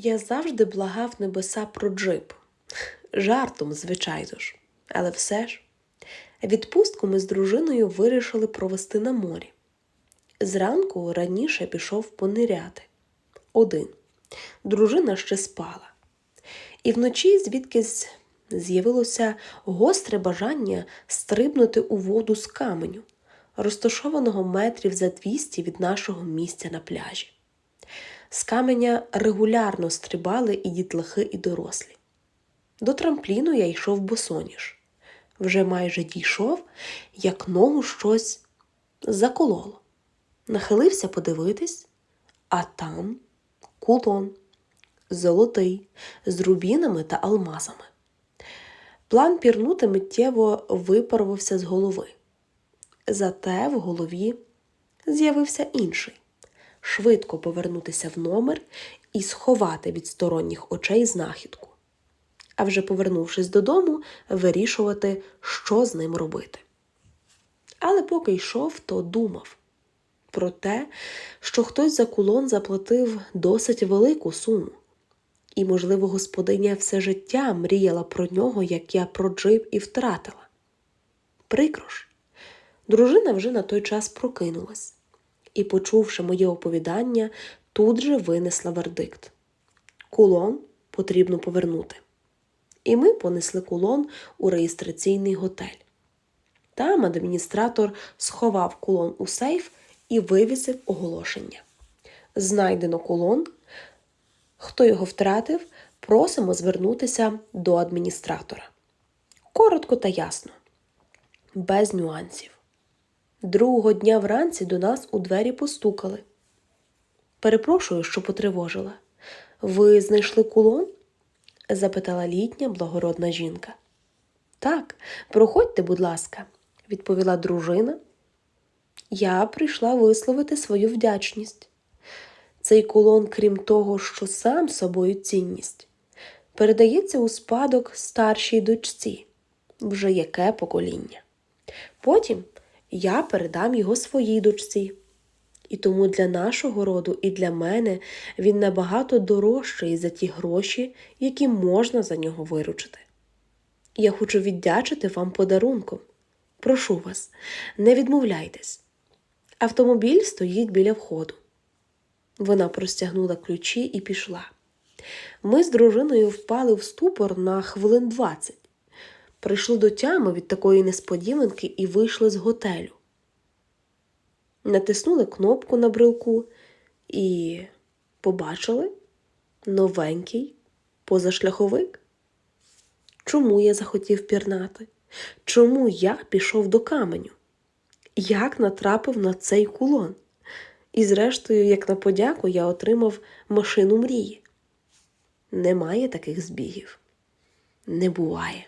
Я завжди благав небеса про джип. Жартом, звичайно ж. Але все ж. Відпустку ми з дружиною вирішили провести на морі. Зранку раніше пішов пониряти. Один. Дружина ще спала. І вночі звідкись з'явилося гостре бажання стрибнути у воду з каменю, розташованого метрів за 200 від нашого місця на пляжі. З каменя регулярно стрибали і дітлахи, і дорослі. До трампліну я йшов босоніж. Вже майже дійшов, як ногу щось закололо. Нахилився подивитись, а там кулон, золотий, з рубінами та алмазами. План пірнути миттєво випарувався з голови. Зате в голові з'явився інший швидко повернутися в номер і сховати від сторонніх очей знахідку. А вже повернувшись додому, вирішувати, що з ним робити. Але поки йшов, то думав про те, що хтось за кулон заплатив досить велику суму. І, можливо, господиня все життя мріяла про нього, як я про джип і втратила. Прикро ж. Дружина вже на той час прокинулась і, почувши моє оповідання, тут же винесла вердикт. Кулон потрібно повернути. І ми понесли кулон у реєстраційний готель. Там адміністратор сховав кулон у сейф і вивісив оголошення. Знайдено кулон. Хто його втратив, просимо звернутися до адміністратора. Коротко та ясно, без нюансів. Другого дня вранці до нас у двері постукали. Перепрошую, що потривожила. Ви знайшли кулон? запитала літня благородна жінка. Так, проходьте, будь ласка, відповіла дружина. Я прийшла висловити свою вдячність. Цей кулон, крім того, що сам собою цінність, передається у спадок старшій дочці, вже яке покоління. Потім я передам його своїй дочці. І тому для нашого роду і для мене він набагато дорожчий за ті гроші, які можна за нього виручити. Я хочу віддячити вам подарунком. Прошу вас, не відмовляйтесь. Автомобіль стоїть біля входу. Вона простягнула ключі і пішла. Ми з дружиною впали в ступор на хвилин двадцять. Прийшли до тями від такої несподіванки і вийшли з готелю. Натиснули кнопку на брелку і побачили новенький позашляховик. Чому я захотів пірнати? Чому я пішов до каменю? Як натрапив на цей кулон? І, зрештою, як на подяку, я отримав машину мрії. Немає таких збігів. Не буває.